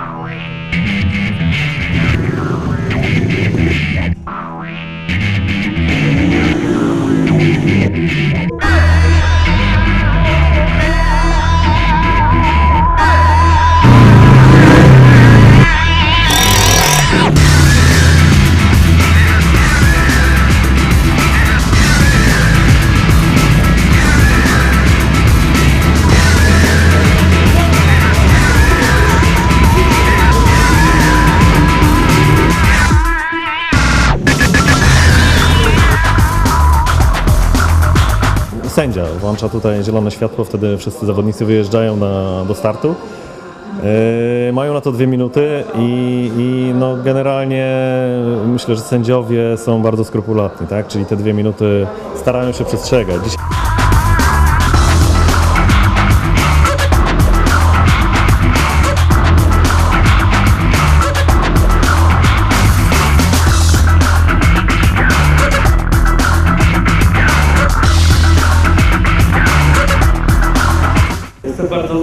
Away. Sędzia włącza tutaj zielone światło, wtedy wszyscy zawodnicy wyjeżdżają na, do startu. Yy, mają na to dwie minuty i, i no generalnie myślę, że sędziowie są bardzo skrupulatni, tak? czyli te dwie minuty starają się przestrzegać.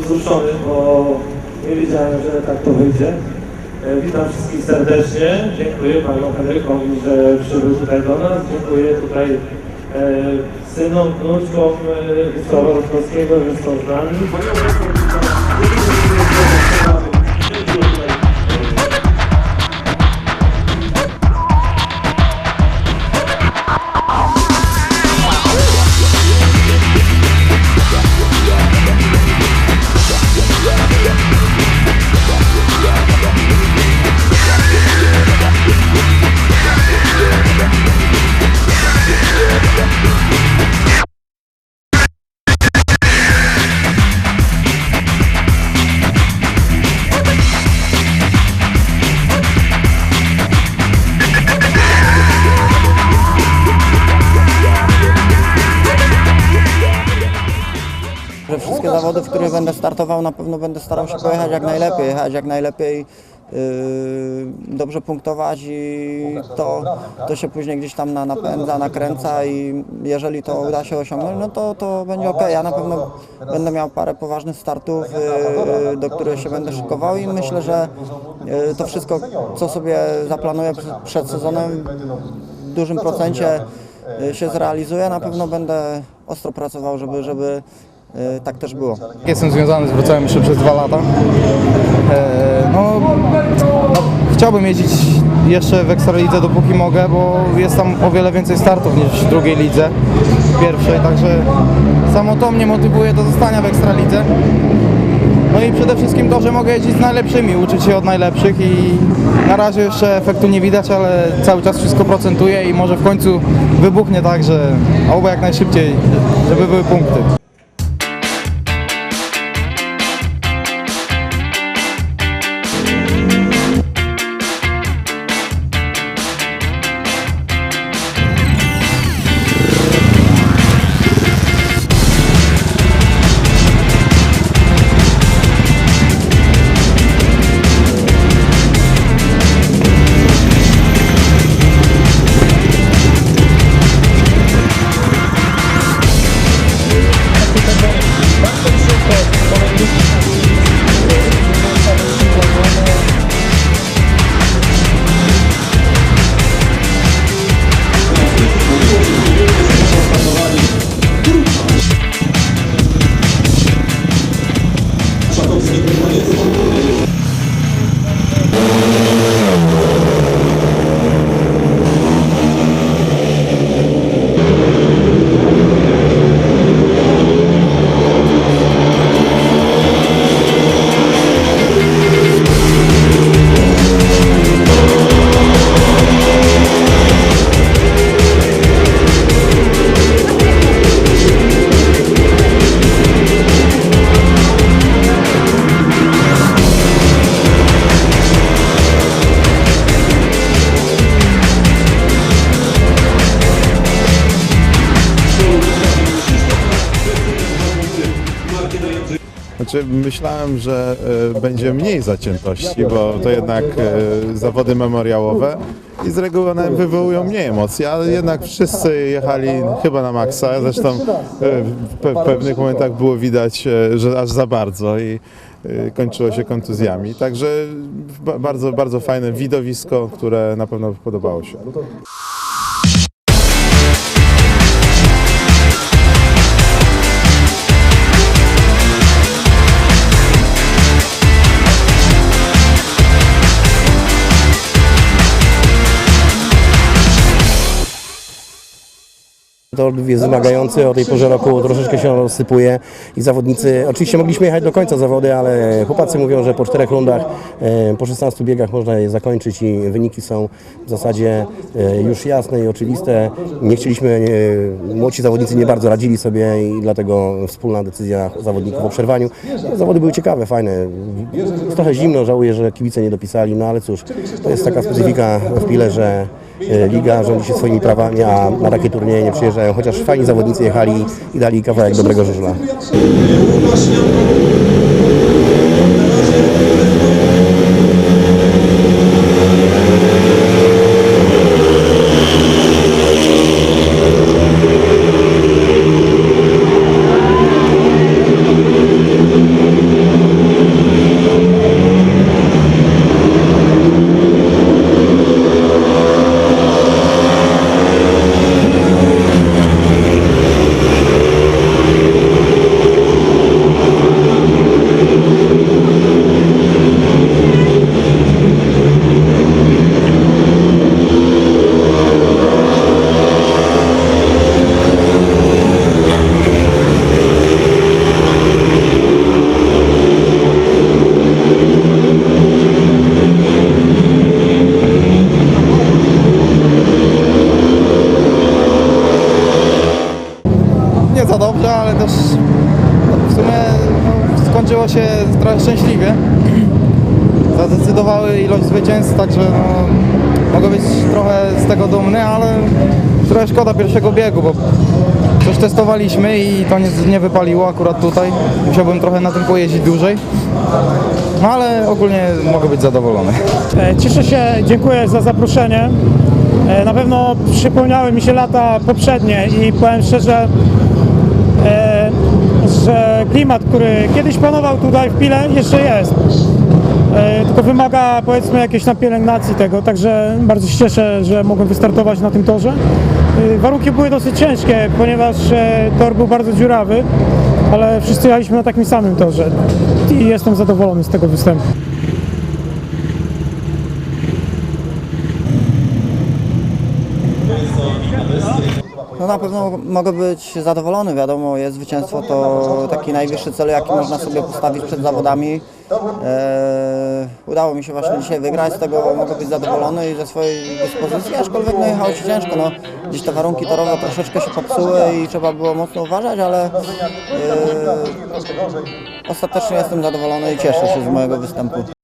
Wzruszony, bo nie wiedziałem, że tak to wyjdzie. E, Witam wszystkich serdecznie. Dziękuję panu Henrykowi, że przybył tutaj do nas. Dziękuję tutaj e, synom, wnuczkom e, Wysława Rutkowskiego, że są z nami. W których będę startował, na pewno będę starał się pojechać jak najlepiej, jechać jak najlepiej, yy, dobrze punktować i to, to się później gdzieś tam na, napędza, nakręca i jeżeli to uda się osiągnąć, no to, to będzie ok. Ja na pewno będę miał parę poważnych startów, yy, do których się będę szykował i myślę, że yy, to wszystko, co sobie zaplanuję przed- sezonem, w dużym procencie y, się zrealizuje. Na pewno będę ostro pracował, żeby, żeby tak też było. Jestem związany z Wrocławiem jeszcze przez dwa lata. E, no, no, chciałbym jeździć jeszcze w Ekstralidze dopóki mogę, bo jest tam o wiele więcej startów niż w drugiej lidze, pierwszej, także samo to mnie motywuje do zostania w Ekstralidze. No i przede wszystkim to, że mogę jeździć z najlepszymi, uczyć się od najlepszych i na razie jeszcze efektu nie widać, ale cały czas wszystko procentuje i może w końcu wybuchnie tak, że oby jak najszybciej, żeby były punkty. Znaczy, myślałem, że e, będzie mniej zaciętości, bo to jednak e, zawody memoriałowe i z reguły one wywołują mniej emocji, ale jednak wszyscy jechali chyba na maksa. Zresztą e, w pe- pewnych momentach było widać, e, że aż za bardzo i y, kończyło się kontuzjami. Także ba- bardzo, bardzo fajne widowisko, które na pewno podobało się. Tor jest wymagający, o tej porze roku troszeczkę się rozsypuje i zawodnicy, oczywiście mogliśmy jechać do końca zawody, ale chłopacy mówią, że po czterech rundach, e, po 16 biegach można je zakończyć i wyniki są w zasadzie e, już jasne i oczywiste. Nie chcieliśmy, e, młodsi zawodnicy nie bardzo radzili sobie i dlatego wspólna decyzja zawodników o przerwaniu. Zawody były ciekawe, fajne. Trochę zimno, żałuję, że kibice nie dopisali, no ale cóż, to jest taka specyfika w Pile, że e, Liga rządzi się swoimi prawami, a na takie turnieje nie przyjeżdżają, chociaż fajni zawodnicy jechali i dali kawałek dobrego żużla. Dobrze, ale też w sumie no, skończyło się trochę szczęśliwie. Zadecydowały ilość zwycięstw, także no, mogę być trochę z tego dumny, ale trochę szkoda pierwszego biegu, bo coś testowaliśmy i to nie, nie wypaliło akurat tutaj. Musiałbym trochę na tym pojeździć dłużej. No ale ogólnie mogę być zadowolony. E, Cieszę się, dziękuję za zaproszenie. E, Na pewno przypomniały mi się lata poprzednie i powiem szczerze, że klimat, który kiedyś panował tutaj w Pile, jeszcze jest. E, Tylko wymaga powiedzmy jakiejś tam tego, także bardzo się cieszę, że mogłem wystartować na tym torze. E, Warunki były dosyć ciężkie, ponieważ e, tor był bardzo dziurawy, ale wszyscy jechaliśmy na takim samym torze i jestem zadowolony z tego występu. No na pewno mogę być zadowolony, wiadomo, jest zwycięstwo to taki najwyższy cel, jaki można sobie postawić przed zawodami. Eee, udało mi się właśnie dzisiaj wygrać, z tego mogę być zadowolony i ze swojej dyspozycji, aczkolwiek no jechało się ciężko, no gdzieś te warunki torowe troszeczkę się popsuły i trzeba było mocno uważać, ale eee, ostatecznie jestem zadowolony i cieszę się z mojego występu.